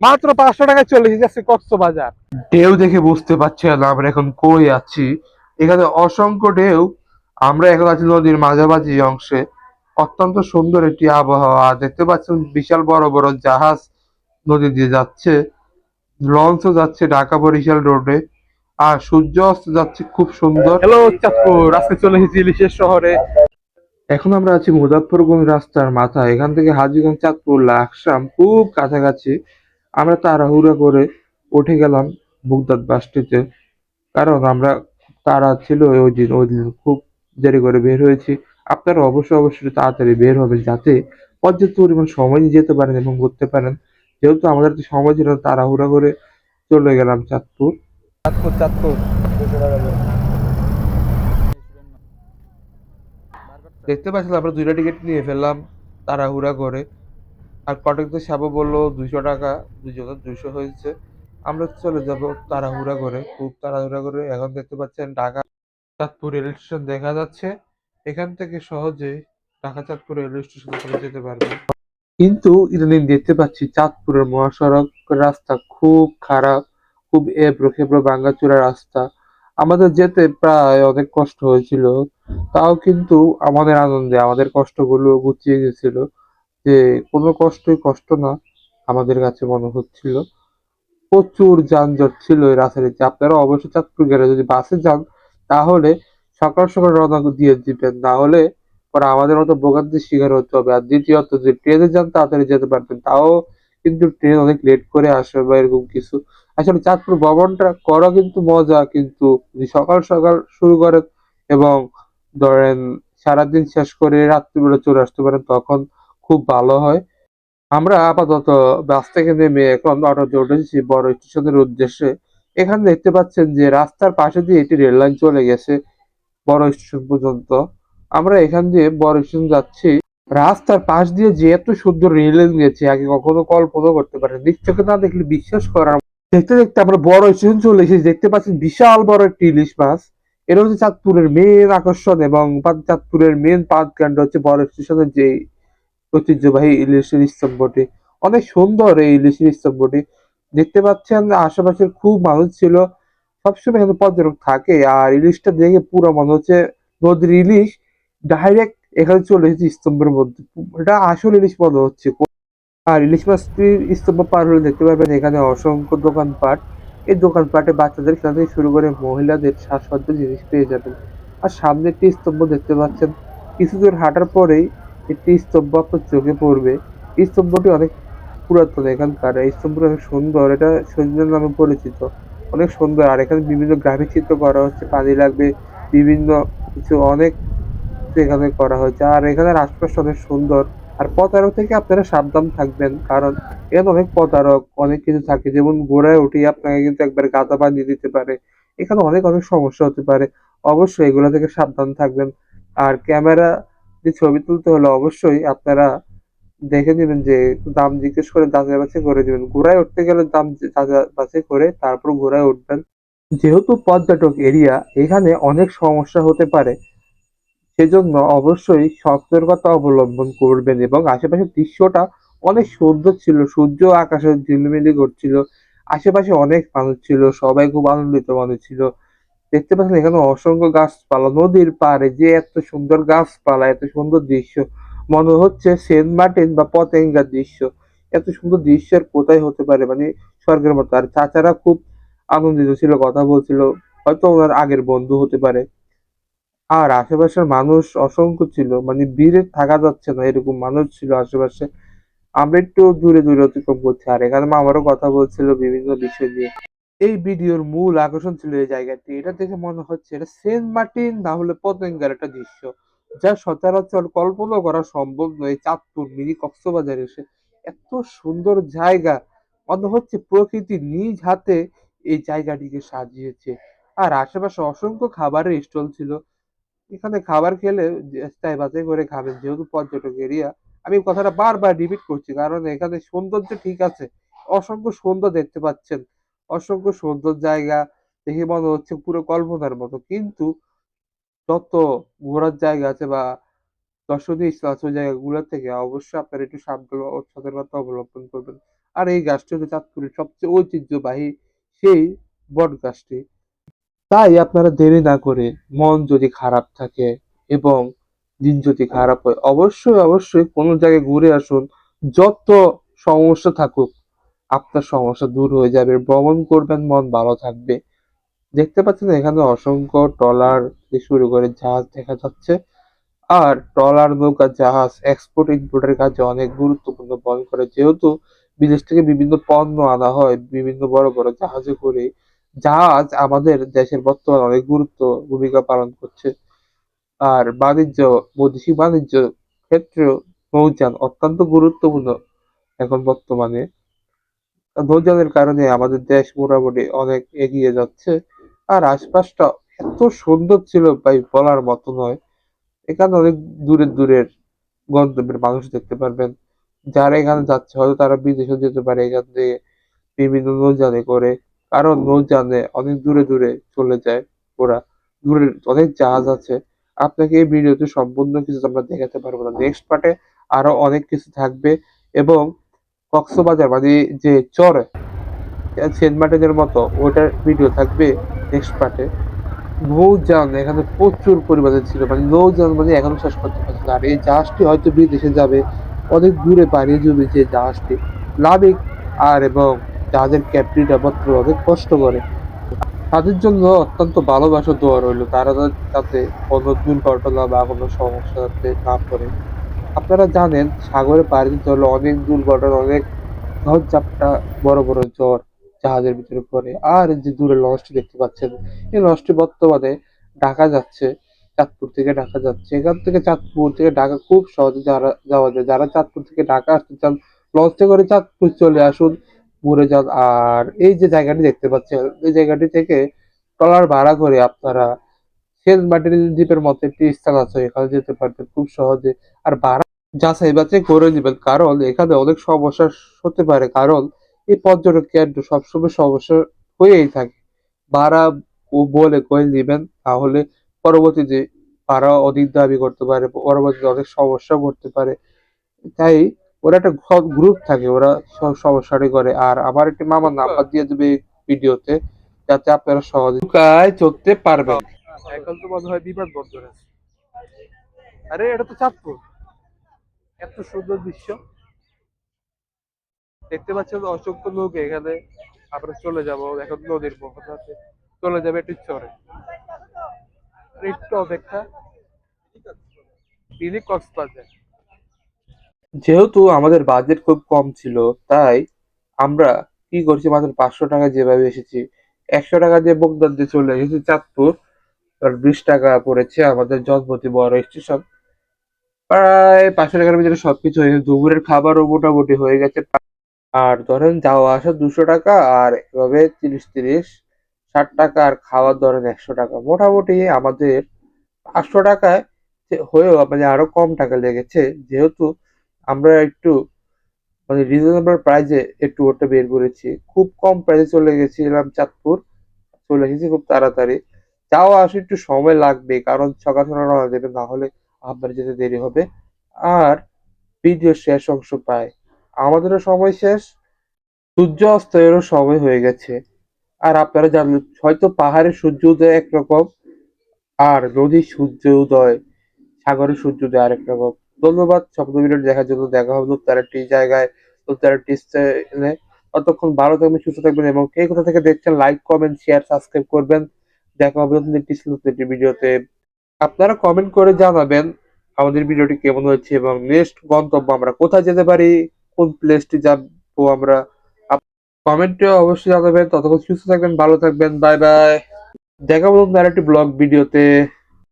মাত্র পাঁচশো টাকায় চলে যাচ্ছে কক্সবাজার। ঢেউ দেখে বুঝতে পারছি না আমরা এখন কই আছি। এখানে অসংখ্য ঢেউ। আমরা এখন আছি নদীর মাঝামাঝি অংশে। অত্যন্ত সুন্দর একটি আবহাওয়া। দেখতে পাচ্ছেন বিশাল বড় বড় জাহাজ নদী দিয়ে যাচ্ছে। লঞ্চও যাচ্ছে ঢাকা বরিশাল রোডে। আর সূর্য অস্ত যাচ্ছে খুব সুন্দর। হ্যালো চাঁদপুর। আজকে চলে এসেছি ইলিশের শহরে। এখন আমরা আছি মুজাফরগঞ্জ রাস্তার মাথা এখান থেকে হাজিগঞ্জ চাঁদপুর লাকসাম খুব কাছাকাছি। আমরা তাড়াহুড়া করে উঠে গেলাম বুগদাদ বাসটিতে। কারণ আমরা তারা ছিল ওই দিন ওই দিন খুব দেরি করে বের হয়েছি। আপনারা অবশ্যই অবশ্যই তাড়াতাড়ি বের হবেন যাতে পর্যাপ্ত পরিমাণ সময় নিয়ে যেতে পারেন এবং ঘুরতে পারেন। যেহেতু আমাদের তো সময় ছিল তাড়াহুড়া করে চলে গেলাম চাঁদপুর। চাঁদপুর চাঁদপুর। দেখতে পাচ্ছিলাম আমরা দুইটা টিকিট নিয়ে ফেললাম তাড়াহুড়া করে। আর কটকতে সাবো বলল, দুইশো টাকা। দুজনের দুইশো হয়েছে। আমরা চলে যাব তাড়াহুড়া করে, খুব তাড়াহুড়া করে। এখন দেখতে পাচ্ছেন ঢাকা চাঁদপুর রেল স্টেশন দেখা যাচ্ছে। এখান থেকে সহজে ঢাকা চাঁদপুর রেল স্টেশন চলে যেতে পারবেন কিন্তু ইদানিং দেখতে পাচ্ছি চাঁদপুরের মহাসড়ক রাস্তা খুব খারাপ, খুব এবড়ো খেবড়ো ভাঙ্গাচোরা রাস্তা। আমাদের যেতে প্রায় অনেক কষ্ট হয়েছিল। তাও কিন্তু আমাদের আনন্দে, আমাদের কষ্টগুলো গুছিয়ে গেছিল। যে কোনো কষ্টই কষ্ট না আমাদের কাছে মনে হচ্ছিল। প্রচুর যানজট ছিল এই রাস্তাটিতে। আপনারা অবশ্যই চাঁদপুর গেলে যদি বাসে যান, তাহলে সকাল সকাল রওনা দিয়ে দিবেন। না হলে পরে আমাদের মতো ভোগান্তির শিকার হতে হবে। আর দ্বিতীয়ত, যে ট্রেনে যান, তাড়াতাড়ি যেতে পারবেন। তাও কিন্তু ট্রেন অনেক লেট করে আসে বা এরকম কিছু। আসলে চাঁদপুর ভ্রমণটা করা কিন্তু মজা, কিন্তু সকাল সকাল শুরু করেন এবং ধরেন সারাদিন শেষ করে রাত্রিবেলা চলে আসতে পারেন, তখন খুব ভালো হয়। আমরা আপাতত বাস থেকে নেমে এখন অটোতে উঠেছি বড় স্টেশনের উদ্দেশ্যে। এখানে দেখতে পাচ্ছেন যে রাস্তার পাশে দিয়ে একটি রেল লাইন চলে গেছে বড় স্টেশন পর্যন্ত। আমরা এখান দিয়ে বড় স্টেশন যাচ্ছি। রাস্তার পাশ দিয়ে যে এত সুন্দর রেল লাইন গেছে, আগে কখনো কল্পনা করতে পারে নিজ চোখে না দেখলে বিশ্বাস করার দেখতে দেখতে আমরা বড় স্টেশন চলে এসেছি। দেখতে পাচ্ছেন বিশাল বড় একটি ইলিশ মাছ। এটা হচ্ছে চাঁদপুরের মেন আকর্ষণ এবং চাঁদপুরের মেন পাঁচ হচ্ছে বড় স্টেশনের যে ঐতিহ্যবাহী ইলিশের স্তম্ভটি অনেক সুন্দর এই ইলিশের স্তম্ভটি দেখতে পাচ্ছেন, আশেপাশের খুব মানুষ ছিল। সবসময় এখানে পর্যটক থাকে। আর ইলিশটা দেখে পুরো মনে হচ্ছে নদীর ইলিশ। ডাইরেক্ট এখানে চলে এসেছে স্তম্ভের মধ্যে। এটা আসল ইলিশ মনে হচ্ছে। আর ইলিশ মাছটির স্তম্ভ পার হলে দেখতে পারবেন এখানে অসংখ্য দোকানপাট। এই দোকানপাটে বাচ্চাদের খেলা থেকে শুরু করে মহিলাদের সাজসজ্জার জিনিস পেয়ে যাবেন। আর সামনে একটি স্তম্ভ দেখতে পাচ্ছেন। কিছু দূর হাঁটার পরেই একটি স্তম্ভ আপনার চোখে পড়বে। এই স্তম্ভটি অনেক পুরাতন, এখানকার। এই স্তম্ভটি অনেক সুন্দর, এটা সৈন্য নামে পরিচিত। অনেক সুন্দর, আর এখানে বিভিন্ন গ্রাফিক চিত্র করা হচ্ছে, পানি লাগবে, বিভিন্ন কিছু অনেক এখানে করা হয়েছে। আর এখানের আশপাশ অনেক সুন্দর। আর প্রতারক থেকে আপনারা সাবধান থাকবেন, কারণ এখানে অনেক প্রতারক, অনেক কিছু থাকে। যেমন ঘোড়ায় উঠে আপনাকে কিন্তু একবার গাদা বানিয়ে দিতে পারে। এখানে অনেক অনেক সমস্যা হতে পারে। অবশ্যই এগুলো থেকে সাবধান থাকবেন। আর ক্যামেরা দিয়ে ছবি তুলতে হলে অবশ্যই আপনারা দেখে নেবেন যে দাম জিজ্ঞেস করে যাচাই বাছাই করে দিবেন ঘোড়ায় উঠতে গেলে দাম যাচাই বাছাই করে তারপর ঘোড়ায় উঠবেন। যেহেতু পর্যটক এরিয়া, এখানে অনেক সমস্যা হতে পারে। সেজন্য অবশ্যই সতর্কতা অবলম্বন করবেন এবং আশেপাশের দৃশ্যটা অনেক সুন্দর ছিল। সূর্য আকাশে ঝিলমিলি করছিল। আশেপাশে অনেক মানুষ ছিল। সবাই খুব আনন্দিত মানুষ ছিল। দেখতে পাচ্ছেন এখানে অসংখ্য গাছপালা। নদীর পাড়ে যে এত সুন্দর গাছপালা, এত সুন্দর দৃশ্য, মনে হচ্ছে সেন্ট মার্টিন বা পতেঙ্গার দৃশ্য। এত সুন্দর দৃশ্য আর কোথায় হতে পারে? মানে স্বর্গের মতো। আর চাচারা খুব আনন্দিত ছিল, কথা বলছিল, হয়তো ওনার আগের বন্ধু হতে পারে। আর আশেপাশের মানুষ অসংখ্য ছিল। মানে ভিড়ে থাকা যাচ্ছে না, এরকম মানুষ ছিল আশেপাশে। আমরা একটু দূরে দূরে অতিক্রম করছি। আর এখানে আমারও কথা বলছিল বিভিন্ন বিষয় নিয়ে। এই ভিডিওর মূল আকর্ষণ ছিল এই জায়গাটি। এটা দেখে মনে হচ্ছে এটা সেন্ট মার্টিন, না হলে পতেঙ্গার একটা দৃশ্য, যা সচরাচর কল্পনা করা সম্ভব নয়। চাঁদপুর মিনি কক্সবাজার এসে এত সুন্দর জায়গা, মনে হচ্ছে প্রকৃতি নিজ হাতে এই জায়গাটিকে সাজিয়েছে। আর আশেপাশে অসংখ্য খাবারের স্টল ছিল। এখানে খাবার খেলে যাচাই বাছাই করে খাবেন। যেহেতু পর্যটক এরিয়া, আমি কথাটা বারবার রিপিট করছি, কারণ এখানে সৌন্দর্য ঠিক আছে। অসংখ্য সুন্দর দেখতে পাচ্ছেন। অসংখ্য সুন্দর জায়গা দেখে মনে হচ্ছে পুরো কল্পনার মতো। কিন্তু যত ঘোরার জায়গা আছে বা দর্শনীয় স্থান আছে ওই থেকে অবশ্যই আপনারা একটু সাবধান ও সতর্কতা অবলম্বন করবেন। আর এই গাছটি হচ্ছে চাঁদপুরের সবচেয়ে ঐতিহ্যবাহী সেই বট গাছটি। তাই আপনারা দেরি না করে মন যদি খারাপ থাকে এবং দিন যদি খারাপ হয়, অবশ্যই অবশ্যই কোনো জায়গায় ঘুরে আসুন। যত সমস্যা থাকুক আপনার সমস্যা দূর হয়ে যাবে, ভ্রমণ করবেন, মন ভালো থাকবে। দেখতে পাচ্ছেন এখানে অসংখ্য ট্রলার শুরু করে জাহাজ দেখা যাচ্ছে। আর ট্রলার, নৌকা, জাহাজ এক্সপোর্ট ইম্পোর্টের কাজে অনেক গুরুত্বপূর্ণ বহন করে। যেহেতু বিদেশ থেকে বিভিন্ন পণ্য আনা হয়, বিভিন্ন বড় বড় জাহাজে করে, জাহাজ আমাদের দেশের বর্তমানে অনেক গুরুত্ব ভূমিকা পালন করছে। আর বাণিজ্য, বৈদেশিক বাণিজ্য ক্ষেত্রেও নৌযান অত্যন্ত গুরুত্বপূর্ণ এখন বর্তমানে। নৌযানের কারণে আমাদের দেশ মোটামুটি অনেক এগিয়ে যাচ্ছে। আর আশপাশটা এত সুন্দর ছিল ভাই বলার মতো নয়। এখানে অনেক দূরের দূরের গন্তব্যের মানুষ দেখতে পারবেন। যারা এখানে যাচ্ছে, হয়তো তারা বিদেশে যেতে পারে, এখান থেকে বিভিন্ন নৌযানে করে। কারণ নৌযানে অনেক দূরে দূরে চলে যায় ওরা। দূরের অনেক জাহাজ আছে। আপনাকে এই ভিডিওতে সম্পূর্ণ কিছু আমরা দেখাতে পারব না। নেক্সট পার্টে আরও অনেক কিছু থাকবে এবং কক্সবাজার মানে যে চর সেন্ট মার্টিনের মতো, ওইটার ভিডিও থাকবে নেক্সট পার্টে নৌযান, এখানে প্রচুর পরিমাণে ছিল মানে নৌযান মানে এখনও শেষ করতে পারছে না। আর এই জাহাজটি হয়তো বিদেশে যাবে, অনেক দূরে পাড়িয়ে যাবে যে জাহাজটি। নাবিক আর এবং জাহাজের ক্যাপ্টেনরা মাত্র অনেক কষ্ট করে। তাদের জন্য অত্যন্ত ভালোবাসা দোয়া রইল, তারা যাতে কোনো দুর্ঘটনা বা কোনো সমস্যাতে না পড়ে। আপনারা জানেন, সাগরে পাড়ি হলে অনেক দুর্ঘটনা, অনেক ঝড়-ঝাপটা, বড় বড় ঝড় জাহাজের ভিতরে পড়ে। আর যে দূরে লঞ্চটি দেখতে পাচ্ছেন, এই লঞ্চটি বর্তমানে ঢাকা যাচ্ছে, চাঁদপুর থেকে ঢাকা যাচ্ছে। এখান থেকে চাঁদপুর থেকে ঢাকা খুব সহজে যারা, যাওয়া যায়। যারা চাঁদপুর থেকে ঢাকা আসতে চান, লঞ্চে করে চাঁদপুর চলে আসুন, ঘুরে যান। আর এই যে জায়গাটি দেখতে পাচ্ছেন, এই জায়গাটি থেকে ট্রলার ভাড়া করে আপনারা সেন্ট মার্টিন দ্বীপের মতো একটি স্থান আছে, এখানে যেতে পারবেন খুব সহজে। আর ভাড়া যাচাই বাছাই করে নেবেন, কারণ এখানে অনেক সমস্যা হতে পারে, কারণ এই পর্যটক কেন্দ্র সবসময় সমস্যা হয়েই থাকে। ভাড়া ও বলে করে নেবেন, তাহলে পরবর্তীতে ভাড়া অধিক দাবি করতে পারে, পরবর্তীতে অনেক সমস্যা পড়তে পারে। তাই ওরা একটা গ্রুপ থাকে, ওরা সব সমস্যাটি করে। আর আমার একটি মামার নাম্বার দিয়ে দেবে ভিডিওতে, যাতে আপনারা সহজে চড়তে পারবেন। এখন তো মনে হয় বিমান বন্দর আছে। আরে এটা তো চাঁদপুর। এত সুন্দর দৃশ্য। দেখতে পাচ্ছেন অসংখ্য লোক এখানে আমরা চলে যাব। এখন নদীর মহাতে চলে যাবে একটু চরে। একটু অপেক্ষা। মিনি কক্সবাজার। যেহেতু আমাদের বাজেট খুব কম ছিল তাই আমরা কি করছি? মাত্র পাঁচশো টাকা যেভাবে এসেছি একশো টাকা দিয়ে বগদার দিয়ে চলে এসেছি চাঁদপুর। বিশ টাকা পড়েছে, আমাদের জনপতি বড় স্টেশন প্রায় পাঁচশো টাকার ভিতরে সবকিছু হয়ে গেছে। দুপুরের খাবারও মোটামুটি হয়ে গেছে। আর ধরেন যাওয়া আসা দুশো টাকা আর এভাবে তিরিশ তিরিশ, ষাট টাকা আর খাওয়ার ধরেন একশো টাকা। মোটামুটি আমাদের পাঁচশো টাকায় হয়েও মানে আরও কম টাকা লেগেছে। যেহেতু আমরা একটু মানে রিজনেবল প্রাইজে একটু ওটা বের করেছি। খুব কম প্রাইসে চলে গেছিলাম চাঁদপুর। চলে এসেছি খুব তাড়াতাড়ি। যাওয়া আসা একটু সময় লাগবে, কারণ সকাল সকাল রওনা দেবে, না হলে আপনার যেতে দেরি হবে। আর ভিডিও শেষ অংশ পায়। আমাদেরও সময় শেষ সূর্য অস্তেরও সময় হয়ে গেছে। আর আপনারা জানলেন হয়তো পাহাড়ের সূর্য উদয় একরকম, আর নদীর সূর্য উদয় সাগরের সূর্য উদয় আরেক রকম। ধন্যবাদ, স্বপ্ন ভিডিও দেখার জন্য দেখা হবে নতুন আরেকটি জায়গায় আরেকটি স্টাইলে ততক্ষণ ভালো থাকবেন, সুস্থ থাকবেন, এবং কে কোথা থেকে দেখছেন লাইক কমেন্ট শেয়ার সাবস্ক্রাইব করবেন। দেখা হবে নতুন একটি একটি ভিডিওতে। আপনারা কমেন্ট করে জানাবেন আমাদের ভিডিওটি কেমন হয়েছে এবং নেক্সট গন্তব্য আমরা কোথায় যেতে পারি, কোন প্লেসটি যাব আমরা। কমেন্টে অবশ্যই জানাবেন। ততক্ষণ সুস্থ থাকবেন, ভালো থাকবেন বাই বাই দেখা বলুন নতুন আরেকটি ব্লগ ভিডিওতে।